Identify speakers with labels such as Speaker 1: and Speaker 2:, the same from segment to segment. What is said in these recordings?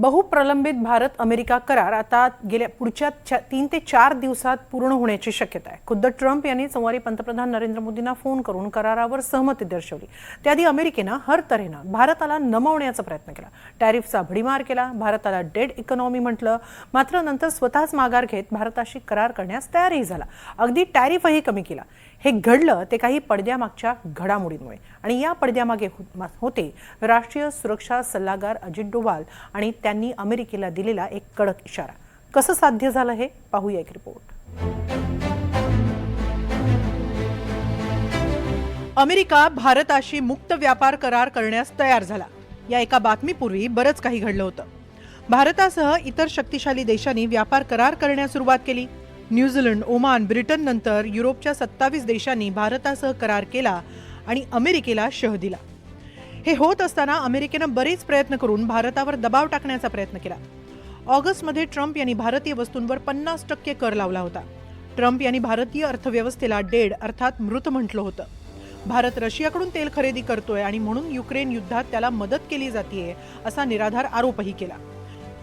Speaker 1: बहुप्रलंबित Bharat America करार आता गेल्या पुढच्या तीन ते चार दिवसात पूर्ण होण्याची शक्यता आहे. खुद्द ट्रम्प यांनी सोमवारी पंतप्रधान नरेंद्र मोदींना फोन करून करारावर सहमती दर्शवली. त्याआधी अमेरिकेनं हर तऱ्हेनं भारताला नमवण्याचा प्रयत्न केला. टॅरिफचा भडीमार केला. भारताला डेड इकॉनॉमी म्हटलं. मात्र नंतर स्वतःच माघार घेत भारताशी करार करण्यास तयारही झाला. अगदी टॅरिफही कमी केला. हे घडलं ते काही पडद्यामागच्या घडामोडींमुळे. आणि या पडद्यामागे हो-, होते राष्ट्रीय सुरक्षा सल्लागार अजित डोवाल आणि त्यांनी अमेरिकेला दिलेला एक कडक इशारा. कसं साध्य झालं हे? पाहूया एक रिपोर्ट. अमेरिका भारताशी मुक्त व्यापार करार करण्यास तयार झाला. या एका बातमीपूर्वी बरंच काही घडलं होतं. भारतासह इतर शक्तिशाली देशांनी व्यापार करार करण्यास सुरुवात केली. न्यूझीलंड ओमान ब्रिटन नंतर युरोपच्या सत्तावीस देशांनी भारतासह करार केला आणि अमेरिकेला शह दिला. हे होत असताना अमेरिकेनं बरेच प्रयत्न करून भारतावर दबाव टाकण्याचा प्रयत्न केला. ऑगस्टमध्ये ट्रम्प यांनी भारतीय वस्तूंवर पन्नास टक्के कर लावला होता. ट्रम्प यांनी भारतीय अर्थव्यवस्थेला डेड अर्थात मृत म्हटलं होतं. भारत रशियाकडून तेल खरेदी करतोय आणि म्हणून युक्रेन युद्धात त्याला मदत केली जातीये असा निराधार आरोपही केला.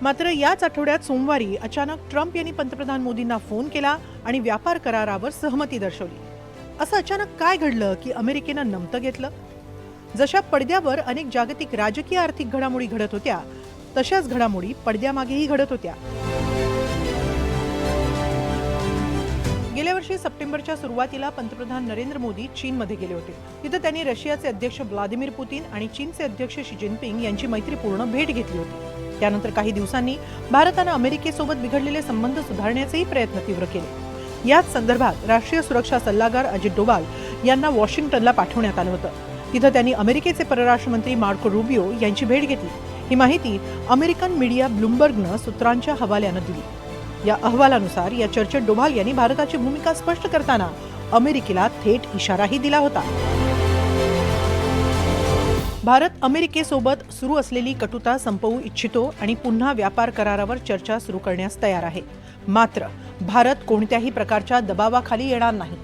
Speaker 1: मात्र याच आठवड्यात सोमवारी अचानक ट्रम्प यांनी पंतप्रधान मोदींना फोन केला आणि व्यापार करारावर सहमती दर्शवली. असं अचानक काय घडलं की अमेरिकेनं नमतं घेतलं? जशा पडद्यावर अनेक जागतिक राजकीय आर्थिक घडामोडी घडत होत्या तशाच घडामोडी पडद्यामागेही घडत होत्या. गेल्या वर्षी सप्टेंबरच्या सुरुवातीला पंतप्रधान नरेंद्र मोदी चीनमध्ये गेले होते. तिथं त्यांनी रशियाचे अध्यक्ष व्लादिमीर पुतीन आणि चीनचे अध्यक्ष शी जिनपिंग यांची मैत्रीपूर्ण भेट घेतली होती. त्यानंतर काही दिवसांनी भारतानं अमेरिकेसोबत बिघडलेले संबंध सुधारण्याचेही प्रयत्न तीव्र केले. याच संदर्भात राष्ट्रीय सुरक्षा सल्लागार अजित डोवाल यांना वॉशिंग्टनला पाठवण्यात आलं होतं. तिथं त्यांनी अमेरिकेचे परराष्ट्र मंत्री मार्को रुबिओ यांची भेट घेतली. ही माहिती अमेरिकन मीडिया ब्लूमबर्गनं सूत्रांच्या हवाल्यानं दिली. या अहवालानुसार या चर्चेत डोभाल यांनी भारताची भूमिका स्पष्ट करताना अमेरिकेला थेट इशाराही दिला होता. भारत अमेरिकेसोबत सुरू असलेली कटुता संपवू इच्छितो आणि पुन्हा व्यापार करारावर चर्चा सुरू करण्यास तयार आहे. मात्र भारत कोणत्याही प्रकारच्या दबावाखाली येणार नाही.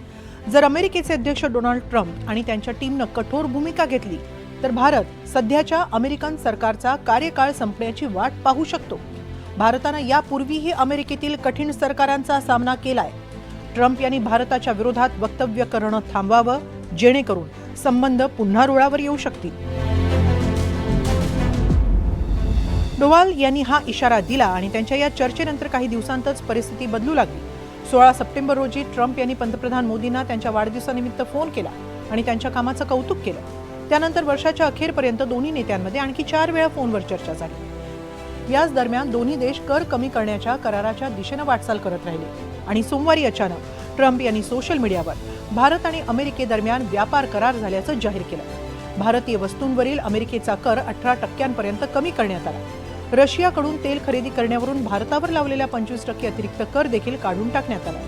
Speaker 1: जर अमेरिकेचे अध्यक्ष डोनाल्ड ट्रम्प आणि त्यांच्या टीमनं कठोर भूमिका घेतली तर भारत सध्याच्या अमेरिकन सरकारचा कार्यकाळ संपण्याची वाट पाहू शकतो. भारतानं यापूर्वीही अमेरिकेतील कठीण सरकारांचा सामना केलाय. ट्रम्प यांनी भारताच्या विरोधात वक्तव्य करणं थांबवावं जेणेकरून संबंध पुन्हा रुळावर येऊ शकतील. डोवाल यांनी हा इशारा दिला आणि त्यांच्या या चर्चेनंतर काही दिवसांतच परिस्थिती बदलू लागली. सोळा सप्टेंबर रोजी ट्रम्प यांनी पंतप्रधान मोदींना त्यांच्या वाढदिवसानिमित्त फोन केला आणि त्यांच्या कामाचं कौतुक केलं. त्यानंतर वर्षाच्या अखेरपर्यंत दोन्ही नेत्यांमध्ये आणखी चार वेळा फोनवर चर्चा झाली. याच दरम्यान दोन्ही देश कर कमी करण्याच्या कराराच्या दिशेनं वाटचाल करत राहिले आणि सोमवारी अचानक ट्रम्प यांनी सोशल मीडियावर भारत आणि अमेरिकेदरम्यान व्यापार करार झाल्याचं जाहीर केलं. भारतीय वस्तूंवरील अमेरिकेचा कर अठरा टक्क्यांपर्यंत कमी करण्यात आला. रशियाकडून तेल खरेदी करण्यावरून भारतावर लावलेल्या पंचवीस टक्के अतिरिक्त कर देखील काढून टाकण्यात आला.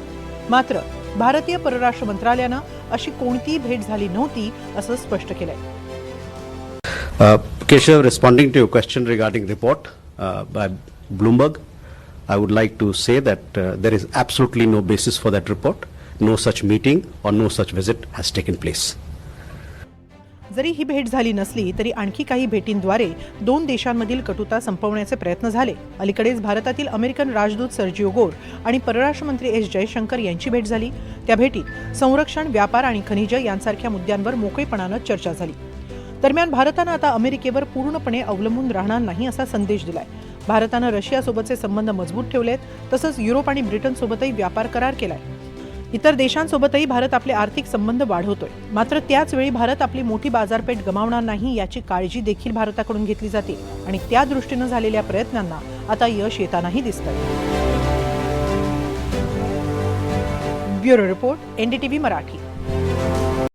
Speaker 1: मात्र भारतीय परराष्ट्र मंत्रालयानं अशी कोणतीही भेट झाली नव्हती असं स्पष्ट केलंय.
Speaker 2: Keshav responding to your question regarding report by Bloomberg I would like to say that there is absolutely no basis for that report no such meeting or no such visit has taken place
Speaker 1: जरी ही भेट झाली नसली तरी आणखी काही भेटींद्वारे दोन देशांमधील कटुता संपवण्याचे प्रयत्न झाले. अलीकडेच भारतातील अमेरिकन राजदूत सर्जिओ गोर आणि परराष्ट्र मंत्री एस जयशंकर यांची भेट झाली. त्या भेटीत संरक्षण व्यापार आणि खनिज यांसारख्या मुद्द्यांवर मोकळेपणानं चर्चा झाली. दरम्यान भारतानं आता अमेरिकेवर पूर्णपणे अवलंबून राहणार नाही असा संदेश दिलाय. भारतानं रशियासोबतचे संबंध मजबूत ठेवलेत तसंच युरोप आणि ब्रिटनसोबतही व्यापार करार केलाय. इतर देशांसोबतही भारत आपले आर्थिक संबंध वाढवतोय. मात्र त्याचवेळी भारत आपली मोठी बाजारपेठ गमावणार नाही याची काळजी देखील भारताकडून घेतली जाते आणि त्या दृष्टीनं झालेल्या प्रयत्नांना आता यश येतानाही दिसतंय. Bureau report NDTV Marathi.